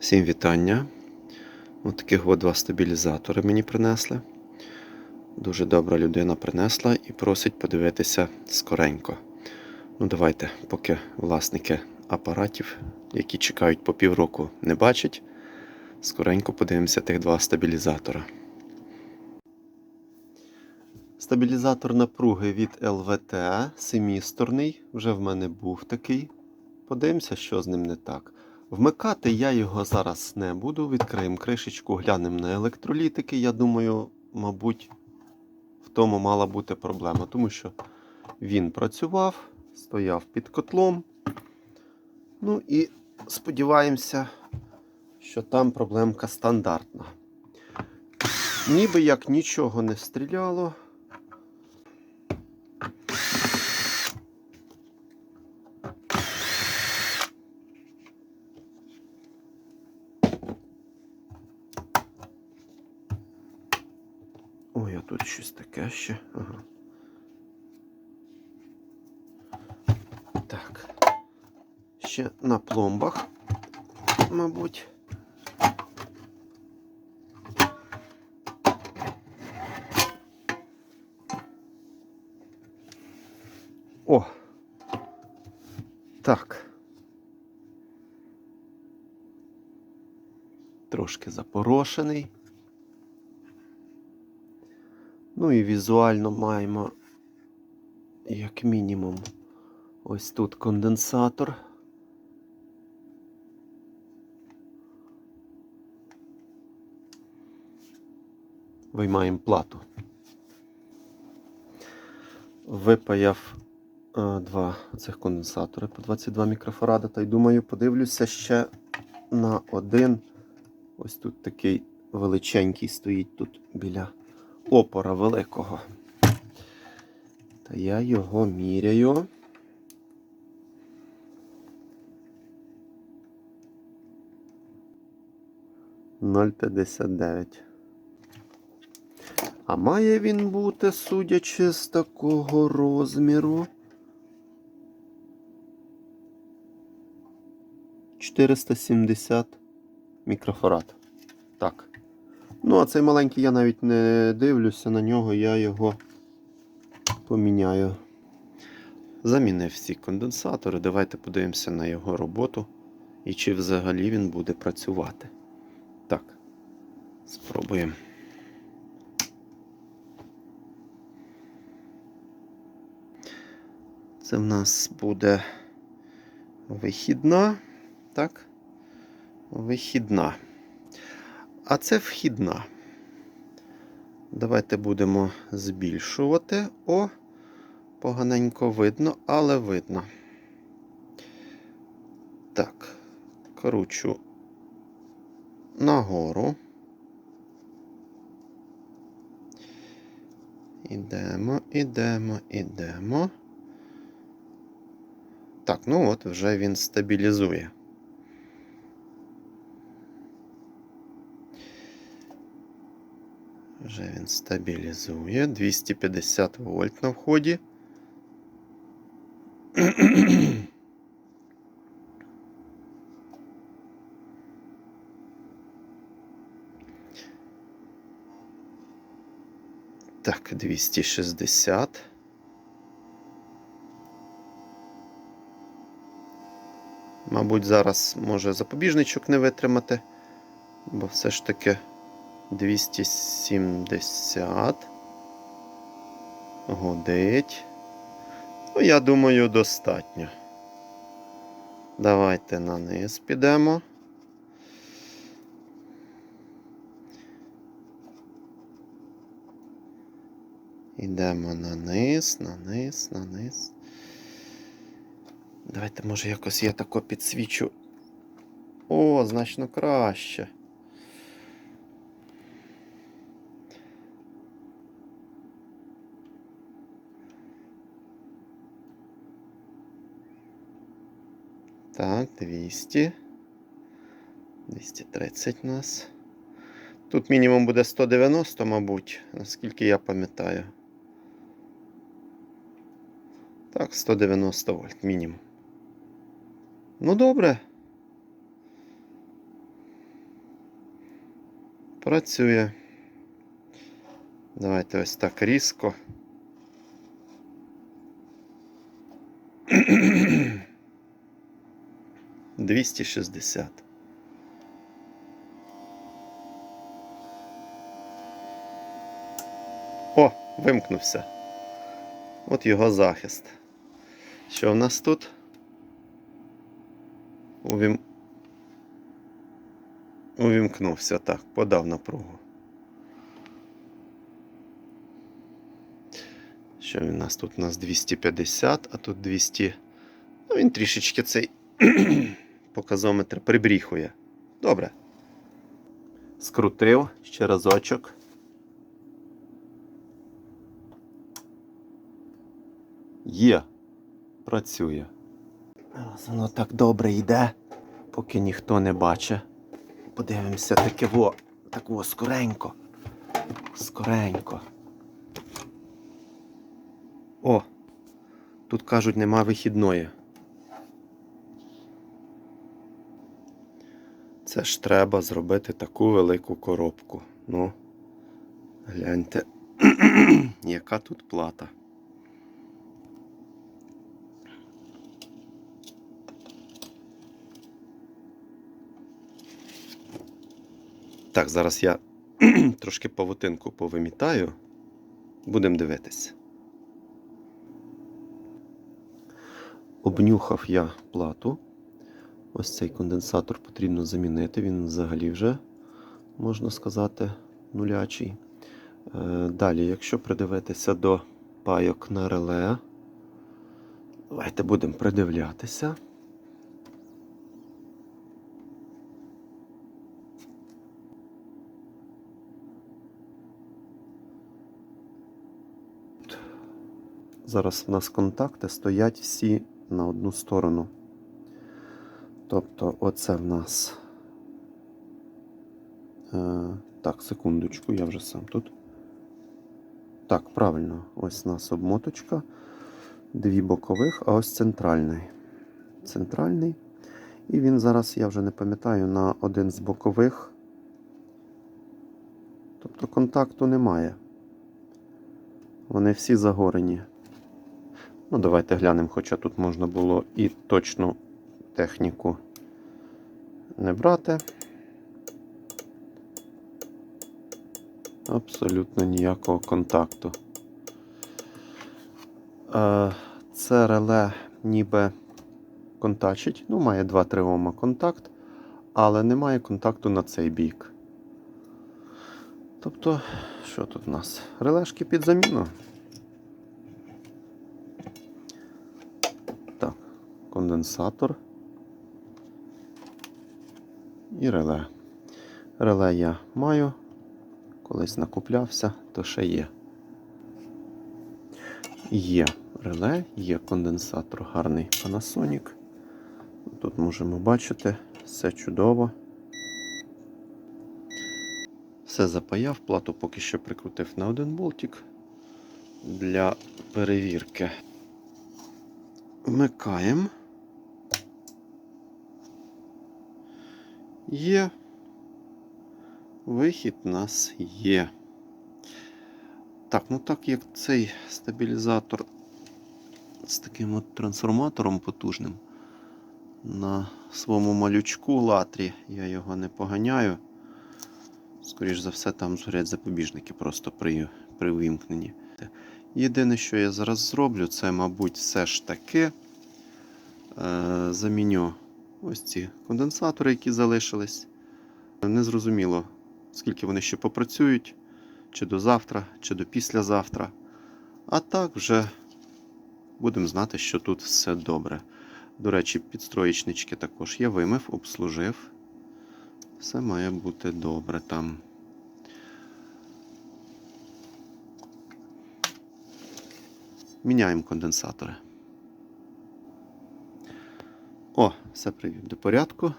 Всім вітання. Ось таких от два стабілізатори мені принесли. Дуже добра людина принесла і просить подивитися скоренько. Ну, давайте, поки власники апаратів, які чекають по півроку, не бачать, скоренько подивимося тих два стабілізатора. Стабілізатор напруги від ЛВТ, семісторний, вже в мене був такий. Подивимося, що з ним не так. Вмикати я його зараз не буду. Відкриємо кришечку, глянемо на електролітики. Я думаю, мабуть, в тому мала бути проблема, тому що він працював, стояв під котлом. Ну і сподіваємося, що там проблемка стандартна. Ніби як нічого не стріляло. Тут щось таке ще. Ага. Так. Ще на пломбах, мабуть. О! Так. Трошки запорошений. Ну і візуально маємо, як мінімум, ось тут конденсатор. Виймаємо плату. Випаяв е, два цих конденсатори по 22 мікрофарада. Та й думаю, подивлюся ще на один. Ось тут такий величенький стоїть тут біля опора великого. Та я його міряю. Ноль п'ятдесят дев'ять. А має він бути, судячи з такого розміру. 470 мікрофарад. Так. Ну, а цей маленький я навіть не дивлюся на нього, я його поміняю. Замінив всі конденсатори. Давайте подивимося на його роботу і чи взагалі він буде працювати. Так, спробуємо. Це в нас буде вихідна. Так? Вихідна. А це вхідна. Давайте будемо збільшувати. О, поганенько видно, але видно. Так, кручу нагору. Ідемо, ідемо, ідемо. Так, ну от вже він стабілізує. Вже він стабілізує. 250 вольт на вході. Так, 260. Мабуть, зараз може запобіжничок не витримати, бо все ж таки 270 годить. Ну, я думаю, достатньо. Давайте на низ підемо. Ідемо на низ, на низ, на низ. Давайте, може, якось я тако підсвічу. О, значно краще. Так, 200. 230 у нас. Тут мінімум буде 190, мабуть, наскільки я пам'ятаю. Так, 190 вольт мінімум. Ну, добре. Працює. Давайте ось так різко. Двісті шістдесят. О, вимкнувся. От його захист. Що в нас тут? Увім... Увімкнувся так, подав напругу. Що він у нас тут? У нас 250, а тут 200. Ну, він трішечки цей показометр прибріхує. Добре. Скрутив ще разочок. Є. Працює. Зараз воно так добре йде, поки ніхто не бачить. Подивимося таке во, так во, скоренько. Скоренько. О, тут кажуть, нема вихідної. Це ж треба зробити таку велику коробку. Ну, гляньте, яка тут плата. Так, зараз я трошки павутинку повимітаю. Будемо дивитись. Обнюхав я плату. Ось цей конденсатор потрібно замінити. Він взагалі вже, можна сказати, нулячий. Е, Далі, якщо придивитися до пайок на реле, давайте будемо придивлятися. Зараз в нас контакти стоять всі на одну сторону. Тобто, оце в нас. Е, так, секундочку, я вже сам тут. Так, правильно, ось у нас обмоточка. Дві бокових, а ось центральний. Центральний. І він зараз, я вже не пам'ятаю, на один з бокових. Тобто контакту немає. Вони всі загорені. Ну, давайте глянемо, хоча тут можна було і точну техніку не брати. Абсолютно ніякого контакту. Е, Це реле ніби контачить. Ну, має 2-3 Ома контакт, але немає контакту на цей бік. Тобто, що тут у нас? Релешки під заміну. Так, конденсатор. І реле. Реле я маю. Колись накуплявся, то ще є. Є реле, є конденсатор гарний Panasonic. Тут можемо бачити, все чудово. Все запаяв, плату поки що прикрутив на один болтик для перевірки. Вмикаємо. Є. Вихід у нас є. Так, ну так як цей стабілізатор з таким от трансформатором потужним на своєму малючку латрі, я його не поганяю. Скоріше за все, там згорять запобіжники просто при, при вимкненні. Єдине, що я зараз зроблю, це, мабуть, все ж таки е, заміню ось ці конденсатори, які залишились. Незрозуміло, скільки вони ще попрацюють, чи до завтра, чи до післязавтра. А так вже будемо знати, що тут все добре. До речі, підстроєчнички також я вимив, обслужив. Все має бути добре там. Міняємо конденсатори. О, все привів до порядку.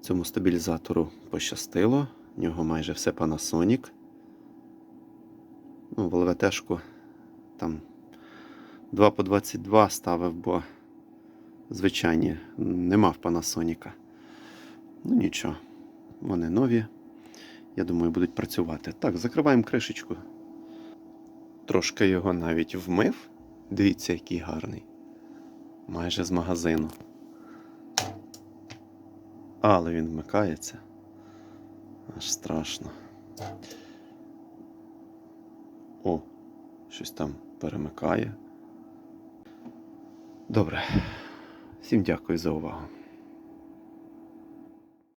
Цьому стабілізатору пощастило. В нього майже все Panasonic. Ну, в ЛВТшку там 2 по 22 ставив, бо звичайні нема в Panasonic. Ну нічого, вони нові. я думаю, будуть працювати. Так, закриваємо кришечку. Трошки його навіть вмив. Дивіться, який гарний. Майже з магазину. Але він вмикається. Аж страшно. О, щось там перемикає. Добре. Всім дякую за увагу.